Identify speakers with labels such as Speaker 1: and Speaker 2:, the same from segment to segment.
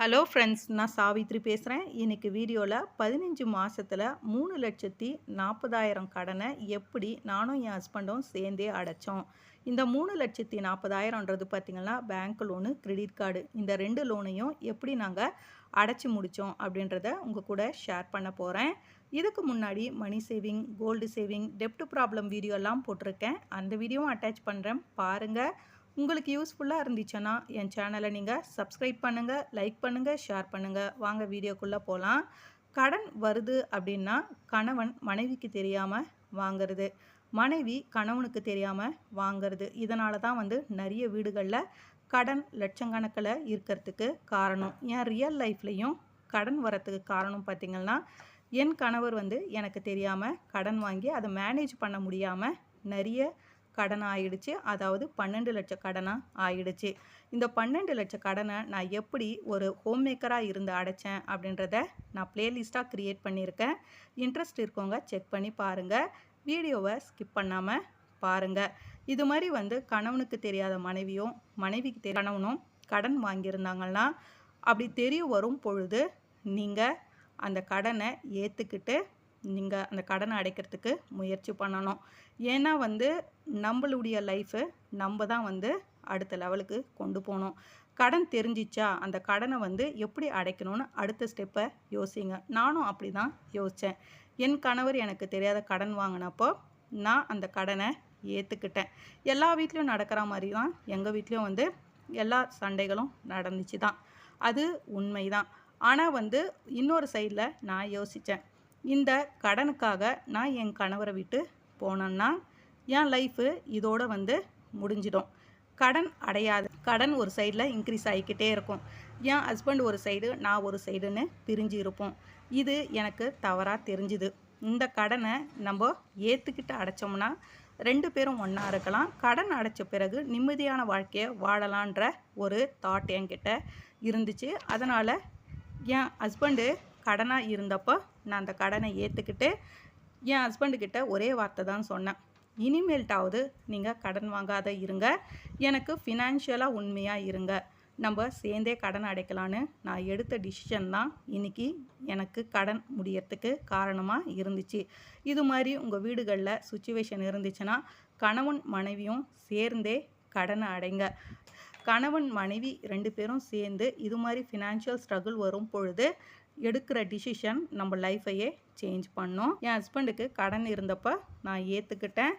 Speaker 1: Hello friends நான் சாவித்ரி பேசுகிறேன் இன்றைக்கி வீடியோவில் பதினஞ்சு மாதத்தில் மூணு லட்சத்தி நாற்பதாயிரம் கடனை எப்படி நானும் என் ஹஸ்பண்டும் சேர்ந்தே அடைச்சோம். இந்த மூணு லட்சத்தி நாற்பதாயிரம்ன்றது பார்த்திங்கன்னா பேங்க் லோனு கிரெடிட் கார்டு இந்த ரெண்டு லோனையும் எப்படி நாங்கள் அடைச்சி முடித்தோம் அப்படின்றத உங்கள் கூட ஷேர் பண்ண போகிறேன் இதுக்கு முன்னாடி மணி சேவிங் கோல்டு சேவிங் டெப்ட் ப்ராப்ளம் வீடியோலாம் போட்டிருக்கேன். அந்த வீடியோவும் அட்டாச் பண்ணுறேன் பாருங்கள் உங்களுக்கு யூஸ்ஃபுல்லாக இருந்துச்சுன்னா என் சேனலை நீங்கள் சப்ஸ்கிரைப் பண்ணுங்கள் லைக் பண்ணுங்கள் ஷேர் பண்ணுங்கள் வாங்க வீடியோக்குள்ளே போகலாம் கடன் வருது அப்படின்னா கணவன் மனைவிக்கு தெரியாமல் வாங்கிறது. மனைவி கணவனுக்கு தெரியாமல் வாங்கிறது. இதனால தான் வந்து நிறைய வீடுகளில் கடன் லட்சக்கணக்கில் இருக்கிறதுக்கு காரணம். என் ரியல் லைஃப்லேயும் கடன் வரத்துக்கு காரணம் பார்த்திங்கன்னா என் கணவர் வந்து எனக்கு தெரியாமல் கடன் வாங்கி அதை மேனேஜ் பண்ண முடியாமல் நிறைய கடன் ஆயிடுச்சு. அதாவது பன்னெண்டு லட்சம் கடனாக ஆயிடுச்சு. இந்த பன்னெண்டு லட்சம் கடனை நான் எப்படி ஒரு ஹோம் மேக்கராக இருந்து அடைச்சேன் அப்படின்றத நான் பிளேலிஸ்ட்டாக க்ரியேட் பண்ணியிருக்கேன். இன்ட்ரெஸ்ட் இருக்கவங்க செக் பண்ணி பாருங்கள் வீடியோவை ஸ்கிப் பண்ணாமல் பாருங்கள் இது மாதிரி வந்து கணவனுக்கு தெரியாத மனைவியும் மனைவிக்கு தெரிய கணவனும் கடன் வாங்கியிருந்தாங்கன்னா அப்படி தெரிய வரும் பொழுது நீங்கள் அந்த கடனை ஏற்றுக்கிட்டு நீங்கள் அந்த கடனை அடைக்கிறதுக்கு முயற்சி பண்ணணும். ஏன்னா வந்து நம்மளுடைய லைஃபு நம்ம தான் வந்து அடுத்த லெவலுக்கு கொண்டு போகணும். கடன் தெரிஞ்சிச்சா அந்த கடனை வந்து எப்படி அடைக்கணும்னு அடுத்த ஸ்டெப்பை யோசிங்க. நானும் அப்படி தான் யோசித்தேன் என் கணவர் எனக்கு தெரியாத கடன் வாங்கினப்போ நான் அந்த கடனை ஏற்றுக்கிட்டேன் எல்லா வீட்லேயும் நடக்கிற மாதிரி தான் எங்கள் வீட்லேயும் வந்து எல்லா சண்டைகளும் நடந்துச்சு தான் அது உண்மை தான் ஆனால் வந்து இன்னொரு சைடில் நான் யோசித்தேன் இந்த கடனுக்காக நான் என் கணவரை விட்டு போனேன்னா என் லைஃபு இதோடு வந்து முடிஞ்சிடும். கடன் அடையாது கடன் ஒரு சைடில் இன்க்ரீஸ் ஆகிக்கிட்டே இருக்கும். என் ஹஸ்பண்ட் ஒரு சைடு நான் ஒரு சைடுன்னு பிரிஞ்சு இருப்போம். இது எனக்கு தவறாக தெரிஞ்சுது. இந்த கடனை நம்ம ஏற்றுக்கிட்டு அடைச்சோம்னா ரெண்டு பேரும் ஒன்றா இருக்கலாம். கடன் அடைச்ச பிறகு நிம்மதியான வாழ்க்கையை வாழலான்ற ஒரு தாட் என்கிட்ட இருந்துச்சு. அதனால் என் ஹஸ்பண்டு கடனாக இருந்தப்போ நான் அந்த கடனை ஏற்றுக்கிட்டு என் ஹஸ்பண்டுக்கிட்ட ஒரே வார்த்தை தான் சொன்னேன். இனிமேல்ட்டாவது நீங்கள் கடன் வாங்காத இருங்க. எனக்கு ஃபினான்ஷியலாக உண்மையாக இருங்க. நம்ம சேர்ந்தே கடன் அடைக்கலான்னு நான் எடுத்த டிசிஷன் தான் இன்றைக்கி எனக்கு கடன் முடியறதுக்கு காரணமாக இருந்துச்சு. இது மாதிரி உங்கள் வீடுகளில் சுச்சுவேஷன் இருந்துச்சுன்னா கணவன் மனைவியும் சேர்ந்தே கடனை அடைங்க. கணவன் மனைவி ரெண்டு பேரும் சேர்ந்து இது மாதிரி ஃபினான்ஷியல் ஸ்ட்ரகிள் வரும் பொழுது எடுக்கிற டிசிஷன் நம்ம லைஃப்பையே சேஞ்ச் பண்ணோம். என் ஹஸ்பண்டுக்கு கடன் இருந்தப்போ நான் ஏற்றுக்கிட்டேன்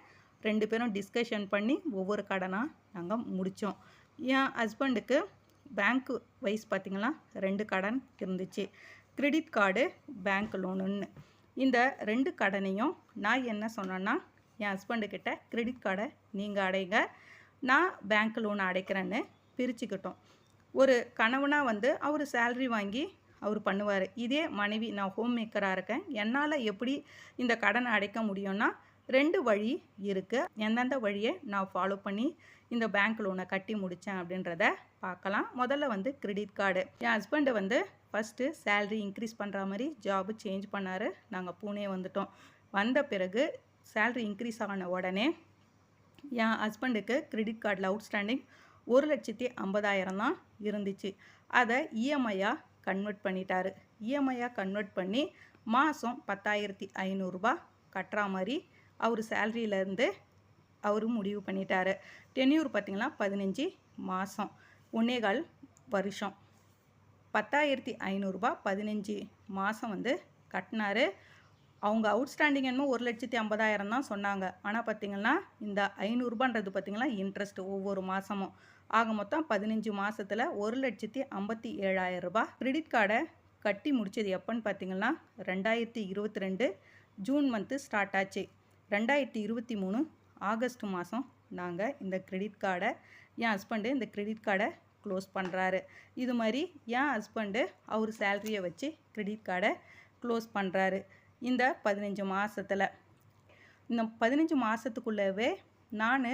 Speaker 1: ரெண்டு பேரும் டிஸ்கஷன் பண்ணி ஒவ்வொரு கடனாக நாங்கள் முடித்தோம் என் ஹஸ்பண்டுக்கு பேங்க்கு வைஸ் பார்த்திங்கன்னா ரெண்டு கடன் இருந்துச்சு. கிரெடிட் கார்டு பேங்க் லோனுன்னு இந்த ரெண்டு கடனையும் நான் என்ன சொன்னேன்னா என் ஹஸ்பண்டுக்கிட்ட கிரெடிட் கார்டை நீங்கள் அடைங்க. நான் பேங்க் லோன் அடைக்கிறேன்னு பிரிச்சுக்கிட்டோம். ஒரு கணவனாக வந்து அவர் சேல்ரி வாங்கி அவர் பண்ணுவார். இதே மனைவி நான் ஹோம் மேக்கராக இருக்கேன். என்னால் எப்படி இந்த கடனை அடைக்க முடியும்னா ரெண்டு வழி இருக்குது எந்தெந்த வழியை நான் ஃபாலோ பண்ணி இந்த பேங்க் லோனை கட்டி முடித்தேன் அப்படின்றத பார்க்கலாம். முதல்ல வந்து கிரெடிட் கார்டு என் ஹஸ்பண்டு வந்து ஃபஸ்ட்டு சேல்ரி இன்க்ரீஸ் பண்ணுற மாதிரி ஜாபு சேஞ்ச் பண்ணார். நாங்கள் பூனே வந்துட்டோம். வந்த பிறகு சேல்ரி இன்க்ரீஸ் ஆன உடனே என் ஹஸ்பண்டுக்கு கிரெடிட் கார்டில் அவுட்ஸ்டாண்டிங் ஒரு லட்சத்தி ஐம்பதாயிரம் தான் இருந்துச்சு. அதை இஎம்ஐயாக கன்வெர்ட் பண்ணிட்டாரு. இஎம்ஐயாக கன்வெர்ட் பண்ணி மாதம் பத்தாயிரத்தி ஐநூறுரூபா கட்டுற மாதிரி அவர் சேல்ரியிலேருந்து அவர் முடிவு பண்ணிட்டார். டென்யூர் பார்த்திங்கன்னா பதினஞ்சு மாதம் ஒன்னேகால் வருஷம். பத்தாயிரத்தி ஐநூறுரூபா பதினஞ்சு மாதம் வந்து கட்டினாரு. அவங்க அவுட்ஸ்டாண்டிங் என்னமோ ஒரு லட்சத்தி ஐம்பதாயிரம் தான் சொன்னாங்க. ஆனால் பார்த்திங்கன்னா இந்த ஐநூறுரூபான்றது பார்த்திங்கன்னா இன்ட்ரெஸ்ட் ஒவ்வொரு மாதமும் ஆக மொத்தம் பதினஞ்சு மாதத்தில் ஒரு லட்சத்தி ஐம்பத்தி ஏழாயிரம் ரூபாய். கிரெடிட் கார்டை கட்டி முடித்தது எப்போன்னு பார்த்தீங்கன்னா ரெண்டாயிரத்தி இருபத்தி ரெண்டு ஜூன் மந்த்து ஸ்டார்ட் ஆச்சு. ரெண்டாயிரத்தி இருபத்தி மூணு ஆகஸ்ட் மாதம் நாங்கள் இந்த கிரெடிட் கார்டை என் ஹஸ்பண்டு இந்த கிரெடிட் கார்டை க்ளோஸ் பண்ணுறாரு இது மாதிரி என் ஹஸ்பண்டு அவர் சேல்ரியை வச்சு கிரெடிட் கார்டை க்ளோஸ் பண்ணுறாரு இந்த பதினஞ்சு மாதத்தில் இந்த பதினஞ்சு மாதத்துக்குள்ளவே நான்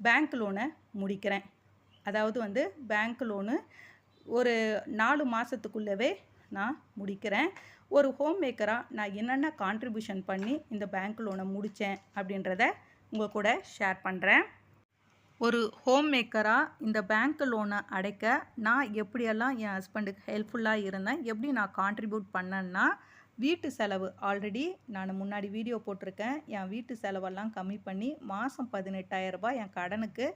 Speaker 1: பேங்க் லோனை முடிக்கிறேன். அதாவது வந்து பேங்க் லோனு ஒரு நாலு மாதத்துக்குள்ளவே நான் முடிக்கிறேன். ஒரு ஹோம் மேக்கராக நான் என்னென்ன கான்ட்ரிபியூஷன் பண்ணி இந்த பேங்க் லோனை முடித்தேன் அப்படின்றத உங்கள் கூட ஷேர் பண்ணுறேன் ஒரு ஹோம் மேக்கராக இந்த பேங்க் லோனை அடைக்க நான் எப்படியெல்லாம் என் ஹஸ்பண்டுக்கு ஹெல்ப்ஃபுல்லாக இருந்தேன் எப்படி நான் கான்ட்ரிபியூட் பண்ணேன்னா வீட்டு செலவு. ஆல்ரெடி நான் முன்னாடி வீடியோ போட்டிருக்கேன். என் வீட்டு செலவெல்லாம் கம்மி பண்ணி மாதம் பதினெட்டாயிரரூபா என் கடனுக்கு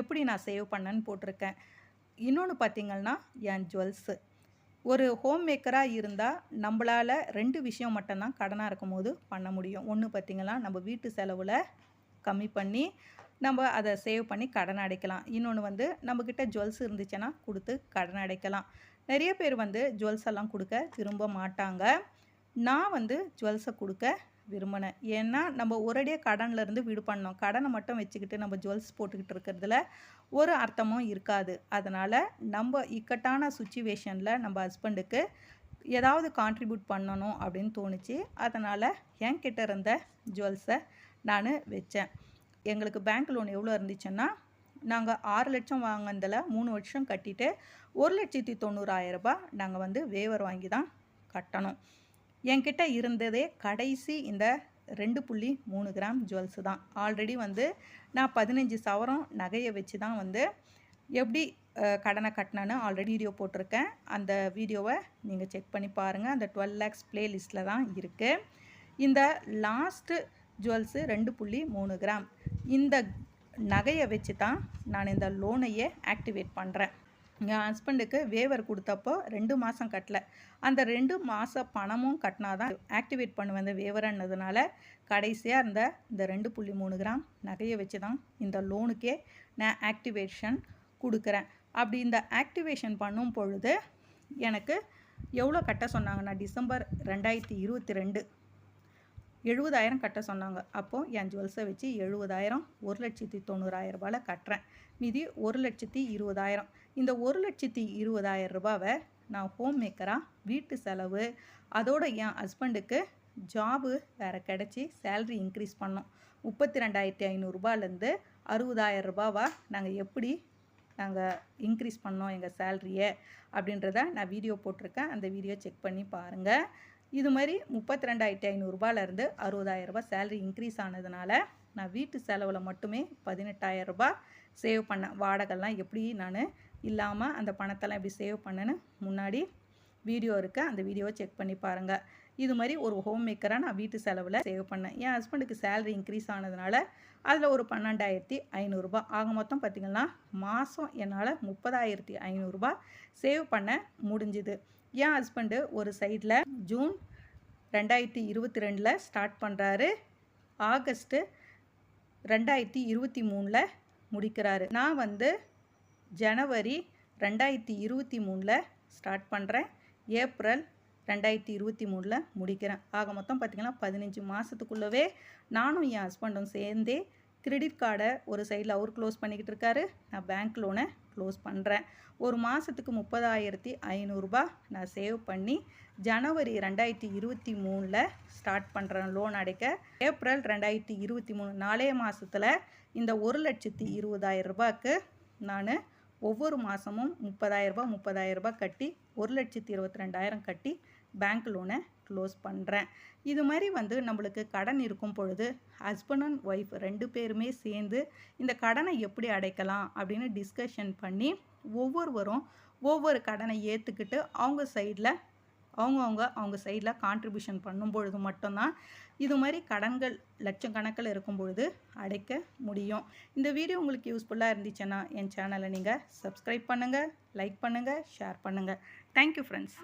Speaker 1: எப்படி நான் சேவ் பண்ணேன்னு போட்டிருக்கேன். இன்னொன்று பார்த்திங்கன்னா என் ஜுவல்ஸு ஒரு ஹோம் மேக்கராக இருந்தால் நம்மளால் ரெண்டு விஷயம் மட்டும்தான் கடனாக இருக்கும் போது பண்ண முடியும். ஒன்று பார்த்திங்கன்னா நம்ம வீட்டு செலவில் கம்மி பண்ணி நம்ம அதை சேவ் பண்ணி கடன் அடைக்கலாம். இன்னொன்று வந்து நம்மக்கிட்ட ஜுவல்ஸ் இருந்துச்சுன்னா கொடுத்து கடன் அடைக்கலாம். நிறைய பேர் வந்து ஜுவல்ஸ் எல்லாம் கொடுக்க விரும்ப மாட்டாங்க. நான் வந்து ஜுவல்ஸை கொடுக்க விரும்பினேன். ஏன்னா நம்ம ஒரேடியாக கடன்லேருந்து விடு பண்ணோம். கடனை மட்டும் வச்சுக்கிட்டு நம்ம ஜுவல்ஸ் போட்டுக்கிட்டு இருக்கிறதுல ஒரு அர்த்தமும் இருக்காது. அதனால் நம்ம இக்கட்டான சுச்சுவேஷனில் நம்ம ஹஸ்பண்டுக்கு ஏதாவது கான்ட்ரிபியூட் பண்ணணும் அப்படின்னு தோணுச்சு. அதனால் என்கிட்ட இருந்த ஜுவல்ஸை நான் வச்சேன். எங்களுக்கு பேங்க் லோன் எவ்வளோ இருந்துச்சுன்னா நாங்கள் ஆறு லட்சம் வாங்கினதில் மூணு வருஷம் கட்டிட்டு ஒரு லட்சத்தி தொண்ணூறாயிரரூபா நாங்கள் வந்து வேவர் வாங்கி தான் கட்டணும். என்கிட்ட இருந்ததே கடைசி இந்த ரெண்டு புள்ளி மூணு கிராம் ஜுவல்ஸு தான். ஆல்ரெடி வந்து நான் பதினஞ்சு சவரம் நகையை வச்சு தான் வந்து எப்படி கடனை கட்டினேன்னு ஆல்ரெடி வீடியோ போட்டிருக்கேன். அந்த வீடியோவை நீங்கள் செக் பண்ணி பாருங்கள் அந்த டுவெல் லேக்ஸ் ப்ளேலிஸ்ட்டில் தான் இருக்குது இந்த லாஸ்ட்டு ஜுவல்ஸு ரெண்டு புள்ளி மூணு கிராம். இந்த நகையை வச்சு தான் நான் இந்த லோனையே ஆக்டிவேட் பண்ணுறேன் என் ஹஸ்பண்டுக்கு வேவர் கொடுத்தப்போ ரெண்டு மாதம் கட்டல. அந்த ரெண்டு மாத பணமும் கட்டினா தான் ஆக்டிவேட் பண்ணுவேன் இந்த வேவரன்னதுனால கடைசியாக இருந்த இந்த ரெண்டு புள்ளி மூணு கிராம் நகையை வச்சு தான் இந்த லோனுக்கே நான் ஆக்டிவேஷன் கொடுக்குறேன். அப்படி இந்த ஆக்டிவேஷன் பண்ணும் பொழுது எனக்கு எவ்வளோ கட்ட சொன்னாங்கன்னா டிசம்பர் ரெண்டாயிரத்தி இருபத்தி ரெண்டு எழுபதாயிரம் கட்ட சொன்னாங்க. அப்போது என் ஜுவல்ஸை வச்சு எழுபதாயிரம் ஒரு லட்சத்தி தொண்ணூறாயிரம் ரூபாயில் கட்டுறேன். மீதி ஒரு லட்சத்தி இருபதாயிரம். இந்த ஒரு லட்சத்தி இருபதாயிரம் ரூபாவை நான் ஹோம் மேக்கராக வீட்டு செலவு அதோட என் ஹஸ்பண்டுக்கு ஜாபு வேறு கிடச்சி சேல்ரி இன்க்ரீஸ் பண்ணோம். முப்பத்தி ரெண்டாயிரத்தி ஐநூறுரூபாலேருந்து அறுபதாயிரம் ரூபாவாக நாங்கள் எப்படி நாங்கள் இன்க்ரீஸ் பண்ணோம் எங்கள் சேல்ரியை அப்படின்றத நான் வீடியோ போட்டிருக்கேன். அந்த வீடியோ செக் பண்ணி பாருங்கள் இது மாதிரி முப்பத்தி ரெண்டாயிரத்தி ஐநூறுரூபாலேருந்து அறுபதாயிரரூபா சேல்ரி இன்க்ரீஸ் ஆனதுனால நான் வீட்டு செலவில் மட்டுமே பதினெட்டாயிரரூபா சேவ் பண்ணேன். வாடகைலாம் எப்படி நான் இல்லாமல் அந்த பணத்தெல்லாம் எப்படி சேவ் பண்ணுன்னு முன்னாடி வீடியோ இருக்க. அந்த வீடியோவை செக் பண்ணி பாருங்கள் இது மாதிரி ஒரு ஹோம் மேக்கராக நான் வீட்டு செலவில் சேவ் பண்ணேன். என் ஹஸ்பண்டுக்கு சேலரி இன்க்ரீஸ் ஆனதுனால அதில் ஒரு பன்னெண்டாயிரத்தி ஐநூறுரூபா ஆக மொத்தம் பார்த்திங்கன்னா மாதம் என்னால் முப்பதாயிரத்தி ஐநூறுரூபா சேவ் பண்ண முடிஞ்சுது. என் ஹஸ்பண்டு ஒரு சைடில் ஜூன் ரெண்டாயிரத்தி இருபத்தி ரெண்டில் ஸ்டார்ட் பண்ணுறாரு ஆகஸ்ட்டு ரெண்டாயிரத்தி இருபத்தி மூணில் முடிக்கிறாரு. நான் வந்து ஜனவரி ரெண்டாயிரத்தி இருபத்தி மூணில் ஸ்டார்ட் பண்ணுறேன் ஏப்ரல் ரெண்டாயிரத்தி இருபத்தி மூணில் முடிக்கிறேன். ஆக மொத்தம் பார்த்திங்கன்னா பதினஞ்சு மாதத்துக்குள்ளவே நானும் என் ஹஸ்பண்டும் சேர்ந்தே கிரெடிட் கார்டை ஒரு சைடில் அவர் க்ளோஸ் பண்ணிக்கிட்டு இருக்காரு. நான் பேங்க் லோனை க்ளோஸ் பண்ணுறேன் ஒரு மாதத்துக்கு முப்பதாயிரத்தி ஐநூறுரூபா நான் சேவ் பண்ணி ஜனவரி ரெண்டாயிரத்தி இருபத்தி மூணில் ஸ்டார்ட் பண்ணுறேன் லோன் அடைக்க. ஏப்ரல் ரெண்டாயிரத்தி இருபத்தி மூணு நாலே மாதத்தில் இந்த ஒரு லட்சத்தி இருபதாயிரம் ரூபாய்க்கு நான் ஒவ்வொரு மாதமும் முப்பதாயிரரூபா முப்பதாயிரரூபா கட்டி ஒரு லட்சத்தி இருபத்தி ரெண்டாயிரம் கட்டி பேங்க் லோனை க்ளோஸ் பண்ணுறேன் இது மாதிரி வந்து நம்மளுக்கு கடன் இருக்கும் பொழுது ஹஸ்பண்ட் அண்ட் ஒய்ஃப் ரெண்டு பேருமே சேர்ந்து இந்த கடனை எப்படி அடைக்கலாம் அப்படின்னு டிஸ்கஷன் பண்ணி ஒவ்வொருவரும் ஒவ்வொரு கடனை ஏற்றுக்கிட்டு அவங்க சைடில் அவங்கவுங்க அவங்க சைடில் கான்ட்ரிபியூஷன் பண்ணும் பொழுது மட்டும்தான் இது மாதிரி கடன்கள் லட்சக்கணக்கில் இருக்கும் பொழுது அடைக்க முடியும். இந்த வீடியோ உங்களுக்கு யூஸ்ஃபுல்லாக இருந்துச்சுன்னா என் சேனலை நீங்கள் சப்ஸ்கிரைப் பண்ணுங்கள் லைக் பண்ணுங்கள் ஷேர் பண்ணுங்கள் தேங்க்யூ ஃப்ரெண்ட்ஸ்